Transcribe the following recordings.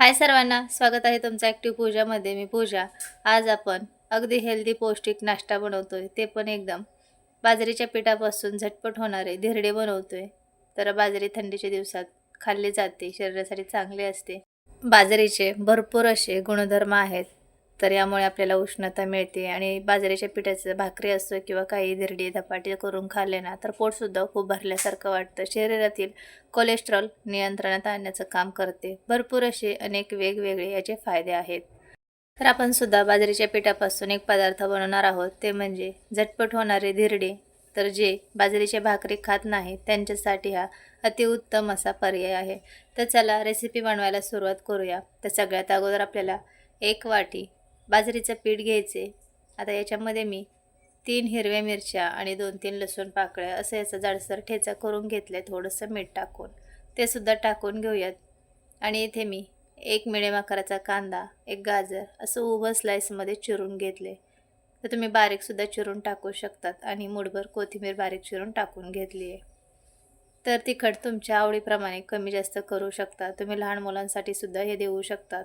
हाय सर्वांना स्वागत आहे तुमचं ॲक्टिव्ह पूजामध्ये मी पूजा. आज आपण अगदी हेल्दी पौष्टिक नाश्ता बनवतो आहे ते पण एकदम. बाजरीच्या पिठापासून झटपट होणारे धिरडे बनवतो आहे तर बाजरी थंडीच्या दिवसात खाल्ली जाते. शरीरासाठी चांगले असते. बाजरीचे भरपूर असे गुणधर्म आहेत. तर यामुळे आपल्याला उष्णता मिळते आणि बाजरीच्या पिठाचं भाकरी असो किंवा काही धिरडी धपाटी करून खाल्ले ना तर पोटसुद्धा खूप भरल्यासारखं वाटतं. शरीरातील कोलेस्ट्रॉल नियंत्रणात आणण्याचं काम करते. भरपूर असे अनेक वेगवेगळे याचे फायदे आहेत. तर आपण सुद्धा बाजरीच्या पिठापासून एक पदार्थ बनवणार आहोत ते म्हणजे झटपट होणारे धिरडे. तर जे बाजरीच्या भाकरी खात नाही त्यांच्यासाठी हा अतिउत्तम असा पर्याय आहे. तर चला रेसिपी बनवायला सुरुवात करूया. तर सगळ्यात अगोदर आपल्याला एक वाटी बाजरीचं पीठ घ्यायचे. आता याच्यामध्ये मी तीन हिरव्या मिरच्या आणि दोन तीन लसूण पाकळ्या असं याचा जाडसर ठेचा करून घेतले थोडंसं मीठ टाकून. ते सुद्धा टाकून घेऊयात. आणि इथे मी एक मिडियम आकाराचा कांदा एक गाजर असं उभं स्लाईसमध्ये चिरून घेतले तर तुम्ही बारीकसुद्धा चिरून टाकू शकतात आणि मुठभर कोथिंबीर बारीक चिरून टाकून घेतली आहे तर तिखट तुमच्या आवडीप्रमाणे कमी जास्त करू शकता. तुम्ही लहान मुलांसाठी सुद्धा हे देऊ शकतात.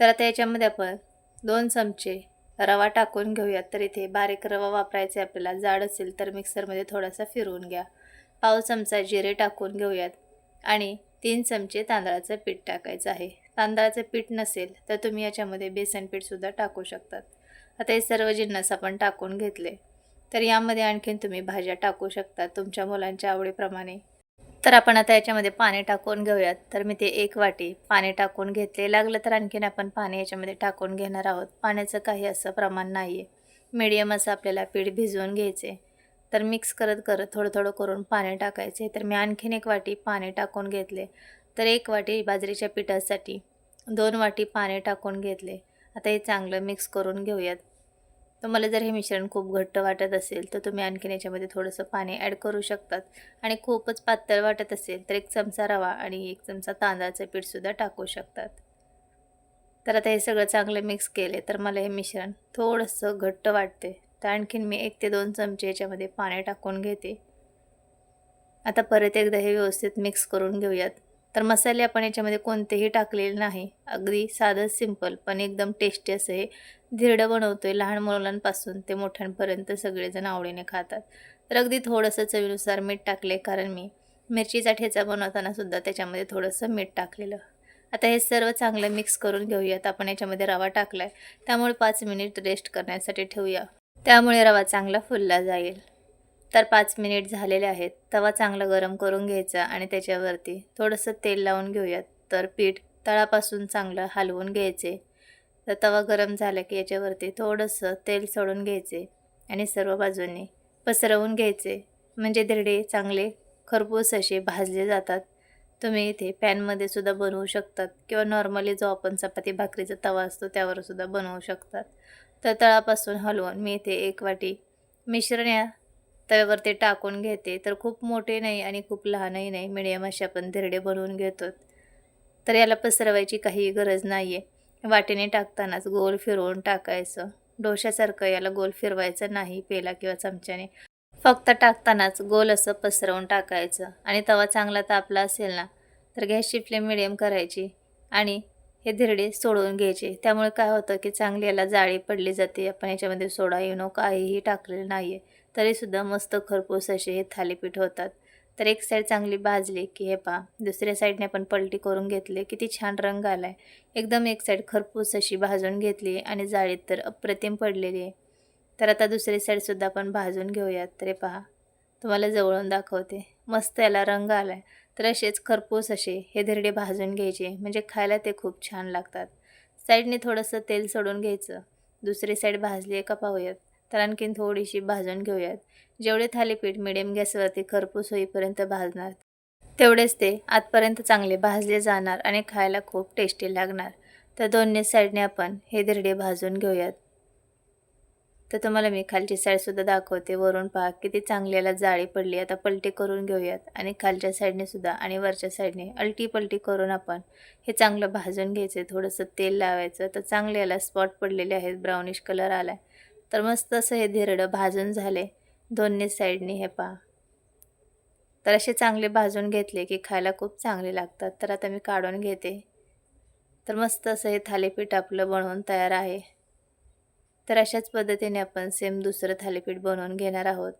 तर आता याच्यामध्ये आपण दोन चमचे रवा टाकून घेऊयात. तर इथे बारीक रवा वापरायचा आपल्याला. जाड असेल तर मिक्सरमध्ये थोडासा फिरवून घ्या. पाव चमचा जिरे टाकून घेऊयात. आणि तीन चमचे तांदळाचं पीठ टाकायचं आहे. तांदळाचं पीठ नसेल तर तुम्ही याच्यामध्ये बेसन पीठसुद्धा टाकू शकतात. आता हे सर्व जिन्नस आपण टाकून घेतले. तर यामध्ये आणखीन तुम्ही भाज्या टाकू शकता. तुमच्या मुलांच्या आवडीप्रमाणे. तर आपण आता याच्यामध्ये पाणी टाकून घेऊयात. तर मी ते एक वाटी पाणी टाकून घेतले. लागलं तर आणखीन आपण पाणी याच्यामध्ये टाकून घेणार आहोत. पाण्याचं काही असं प्रमाण नाही आहे मीडियम असं आपल्याला पीठ भिजवून घ्यायचे तर मिक्स करत करत थोडं थोडं करून पाणी टाकायचे तर मी आणखीन एक वाटी पाणी टाकून घेतले. तर एक वाटी बाजरीच्या पिठासाठी दोन वाटी पाणी टाकून घेतले. आता हे चांगलं मिक्स करून घेऊयात. तुम्हाला जर हे मिश्रण खूप घट्ट वाटत असेल तर तुम्ही आणखीन याच्यामध्ये थोडंसं पाणी ॲड करू शकतात. आणि खूपच पातळ वाटत असेल तर एक चमचा रवा आणि एक चमचा तांदळाचं पीठसुद्धा टाकू शकतात. तर आता हे सगळं चांगलं मिक्स केले तर मला हे मिश्रण थोडंसं घट्ट वाटते. तर आणखीन मी एक ते दोन चमचे याच्यामध्ये पाणी टाकून घेते. आता परत एकदा हे व्यवस्थित मिक्स करून घेऊयात. तर मसाले आपण याच्यामध्ये कोणतेही टाकलेले नाही. अगदी साधं सिंपल पण एकदम टेस्टी असं हे धिरडं बनवतो आहे लहान मुलांपासून ते मोठ्यांपर्यंत सगळेजण आवडीने खातात. तर अगदी थोडंसं चवीनुसार मीठ टाकले कारण मी मिरचीचा ठेचा बनवताना सुद्धा त्याच्यामध्ये थोडंसं मीठ टाकलेलं. आता हे सर्व चांगलं मिक्स करून घेऊयात. आपण याच्यामध्ये रवा टाकला आहे त्यामुळे पाच मिनिट रेस्ट करण्यासाठी ठेवूया. त्यामुळे रवा चांगला फुलला जाईल. तर पाच मिनिट झालेले आहेत. तवा चांगला गरम करून घ्यायचा आणि त्याच्यावरती थोडंसं तेल लावून घेऊयात. तर पीठ तळापासून चांगलं हलवून घ्यायचे. तर तवा गरम झाला की याच्यावरती थोडंसं तेल सोडून घ्यायचे आणि सर्व बाजूंनी पसरवून घ्यायचे. म्हणजे धिरडे चांगले खरपूस असे भाजले जातात. तुम्ही इथे पॅनमध्ये सुद्धा बनवू शकतात किंवा नॉर्मली जो आपण चपाती भाकरीचा तवा असतो त्यावर सुद्धा बनवू शकतात. तर तळापासून हलवून मी इथे एक वाटी मिश्रण या तव्यावर ते टाकून घेते. तर खूप मोठे नाही आणि खूप लहानही नाही. मिडियम असे आपण धिरडे बनवून घेतो. तर याला पसरवायची काही गरज नाही आहे वाटेने टाकतानाच गोल फिरवून टाकायचं. डोशासारखं याला गोल फिरवायचं नाही पेला किंवा चमच्याने. फक्त टाकतानाच गोल असं पसरवून टाकायचं. आणि तवा चांगला तापला असेल ना तर गॅसची फ्लेम मिडियम करायची. आणि हे धिरडे सोडवून घ्यायचे. त्यामुळे काय होतं की चांगली याला जाळी पडली जाते. आपण याच्यामध्ये सोडा इनो काहीही टाकलेलं नाही आहे तरीसुद्धा मस्त खरपूस असे हे थालीपीठ होतात. तर एक साईड चांगली भाजली की हे पहा दुसऱ्या साईडने आपण पलटी करून घेतले किती छान रंग आला आहे एकदम एक साईड खरपूस अशी भाजून घेतली आणि जाळीत तर अप्रतिम पडलेली आहे. तर आता दुसरी साईडसुद्धा आपण भाजून घेऊयात. तरी पहा तुम्हाला जवळून दाखवते. मस्त याला रंग आला आहे तर असेच खरपूस असे हे धिरडे भाजून घ्यायचे म्हणजे खायला ते खूप छान लागतात. साईडने थोडंसं तेल सोडून घ्यायचं. दुसरी साईड भाजली आहे का पाहूयात. तर आणखीन थोडीशी भाजून घेऊयात. जेवढे थालीपीठ मिडियम गॅसवरती खरपूस होईपर्यंत भाजणार तेवढेच ते आतपर्यंत चांगले भाजले जाणार आणि खायला खूप टेस्टी लागणार. तर दोन्ही साईडने आपण हे धिरडे भाजून घेऊयात. तर तुम्हाला मी खालची साईडसुद्धा दाखवते. वरून पहा किती चांगली याला जाळी पडली. आता पलटी करून घेऊयात आणि खालच्या साईडने सुद्धा आणि वरच्या साईडने अलटी पलटी करून आपण हे चांगलं भाजून घ्यायचं. थोडंसं तेल लावायचं. तर चांगले याला स्पॉट पडलेले आहेत. ब्राउनिश कलर आला आहे तर मस्त असं हे धिरडं भाजून झाले. दोन्ही साईडने हे पहा. तर असे चांगले भाजून घेतले की खायला खूप चांगले लागतात. तर आता मी काढून घेते. तर मस्त असं हे थालीपीठ आपलं बनवून तयार आहे. तर अशाच पद्धतीने आपण सेम दुसरं थालीपीठ बनवून घेणार आहोत.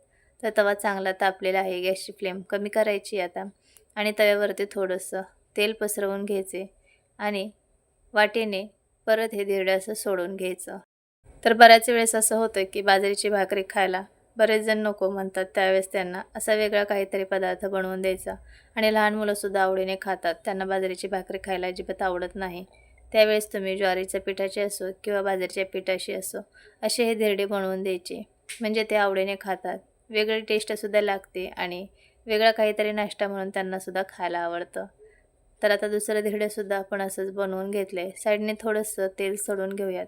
तर तवा चांगला तापलेला आहे. गॅसची फ्लेम कमी करायची आता. आणि तव्यावरती थोडंसं तेल पसरवून घ्यायचे. आणि वाटेने परत हे धिरडं असं सोडून घ्यायचं. तर बऱ्याच वेळेस असं होतं की बाजरीची भाकरी खायला बरेच जण नको म्हणतात त्यावेळेस त्यांना असा वेगळा काहीतरी पदार्थ बनवून द्यायचा. आणि लहान मुलंसुद्धा आवडीने खातात. त्यांना बाजरीची भाकरी खायला अजिबात आवडत नाही. त्यावेळेस तुम्ही ज्वारीच्या पिठाची असो किंवा बाजरीच्या पिठाशी असो असे हे धिरडे बनवून द्यायचे. म्हणजे ते आवडीने खातात. वेगळी टेस्टसुद्धा लागते आणि वेगळा काहीतरी नाश्ता म्हणून त्यांनासुद्धा खायला आवडतं. तर आता दुसरं धिरडेसुद्धा आपण असंच बनवून घेतलं आहे साईडने थोडंसं तेल सोडून घेऊयात.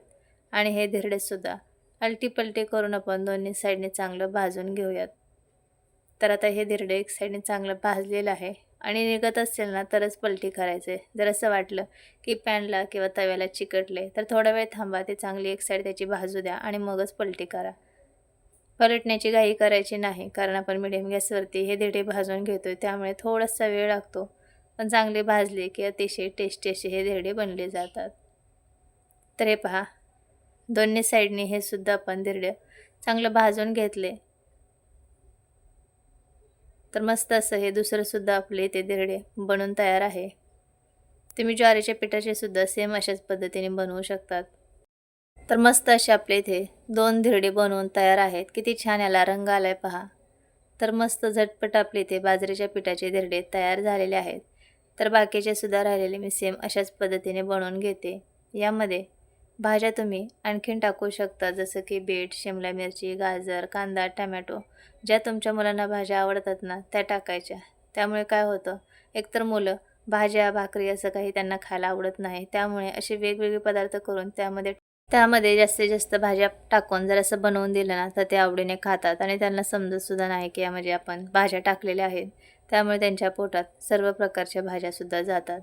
आणि हे धिरडेसुद्धा अलटी पलटी करून आपण दोन्ही साईडने चांगलं भाजून घेऊयात. तर आता हे धिरडे एक साईडने चांगलं भाजलेलं आहे आणि निघत असेल ना तरच पलटी करायचे. जर असं वाटलं की पॅनला किंवा तव्याला चिकटले तर थोडा वेळ थांबा ते चांगली एक साईड त्याची भाजू द्या आणि मगच पलटी करा. पलटण्याची घाई करायची नाही कारण आपण मिडियम गॅसवरती हे धिरडे भाजून घेतो त्यामुळे थोडासा वेळ लागतो. पण चांगले भाजले की अतिशय टेस्टी असे हे धिरडे बनले जातात. तर हे पहा दोन्ही साईडने हे सुद्धा आपण धिरडे चांगलं भाजून घेतले. तर मस्त असं हे दुसरंसुद्धा आपले इथे धिरडे बनून तयार आहे. तुम्ही ज्वारीच्या पिठाचे सुद्धा सेम अशाच पद्धतीने बनवू शकतात. तर मस्त असे आपले इथे दोन धिरडे बनवून तयार आहेत. किती छान याला रंग आलाय पहा. तर मस्त झटपट आपले इथे बाजरीच्या पिठाचे धिरडे तयार झालेले आहेत. तर बाकीचे सुद्धा राहिलेले मी सेम अशाच पद्धतीने बनवून घेते. यामध्ये भाज्या तुम्ही आणखीन टाकू शकता जसं की बीट शिमला मिरची गाजर कांदा टमॅटो ज्या तुमच्या मुलांना भाज्या आवडतात ना त्या टाकायच्या. त्यामुळे काय होतं एकतर मुलं भाज्या भाकरी असं काही त्यांना खायला आवडत नाही त्यामुळे असे वेगवेगळे पदार्थ करून त्यामध्ये त्यामध्ये जास्तीत जास्त भाज्या टाकून जर असं बनवून दिलं ना तर ते आवडीने खातात आणि त्यांना समजतसुद्धा नाही की यामध्ये आपण भाज्या टाकलेल्या आहेत. त्यामुळे त्यांच्या पोटात सर्व प्रकारच्या भाज्यासुद्धा जातात.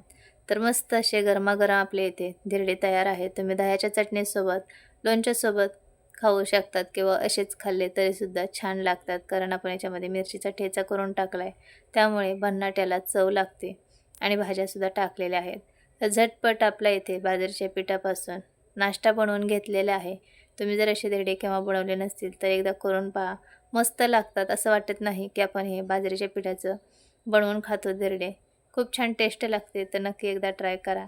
तर मस्त असे गरमागरम आपले इथे धिरडे तयार आहेत. तुम्ही दह्याच्या चटणीसोबत लोणच्यासोबत खाऊ शकतात किंवा असेच खाल्ले तरीसुद्धा छान लागतात. कारण आपण याच्यामध्ये मिरचीचा ठेचा करून टाकला आहे त्यामुळे भन्नाट्याला चव लागते आणि भाज्यासुद्धा टाकलेल्या आहेत. तर झटपट आपल्या इथे बाजरीच्या पिठापासून नाश्ता बनवून घेतलेला आहे. तुम्ही जर असे धिरडे केव्हा बनवले नसतील तर एकदा करून पहा. मस्त लागतात. असं वाटत नाही की आपण हे बाजरीच्या पिठाचं बनवून खातो धिरडे. खूप छान टेस्ट लागते तर नक्की एकदा ट्राय करा.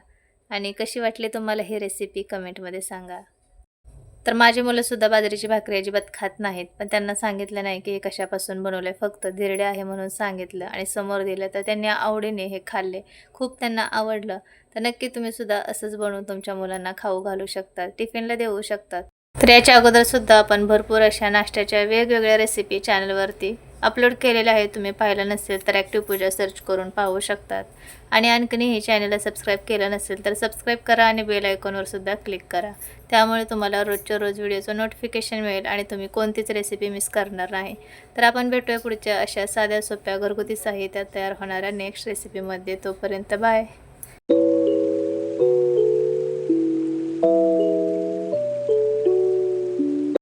आणि कशी वाटली तुम्हाला ही रेसिपी कमेंटमध्ये सांगा. तर माझी मुलंसुद्धा बाजरीची भाकरी अजिबात खात नाहीत पण त्यांना सांगितलं नाही की हे कशापासून बनवलं आहे फक्त धिरडे आहे म्हणून सांगितलं आणि समोर दिलं तर त्यांनी आवडीने हे खाल्ले. खूप त्यांना आवडलं. तर नक्की तुम्हीसुद्धा असंच बनवून तुमच्या मुलांना खाऊ घालू शकतात टिफिनला देऊ शकतात. तर याच्या अगोदरसुद्धा आपण भरपूर अशा नाश्त्याच्या वेगवेगळ्या रेसिपी चॅनलवरती अपलोड केलेलं आहे तुम्ही पाहिलं नसेल तर ॲक्टिव्ह पूजा सर्च करून पाहू शकतात. आणि आणखीनही चॅनलला सबस्क्राईब केलं नसेल तर सबस्क्राईब करा आणि बेल आयकॉनवर सुद्धा क्लिक करा. त्यामुळे तुम्हाला रोजच्या रोज व्हिडिओचं नोटिफिकेशन मिळेल आणि तुम्ही कोणतीच रेसिपी मिस करणार नाही. तर आपण भेटूया पुढच्या अशा साध्या सोप्या घरगुती साहित्यात तयार होणाऱ्या नेक्स्ट रेसिपीमध्ये तोपर्यंत बाय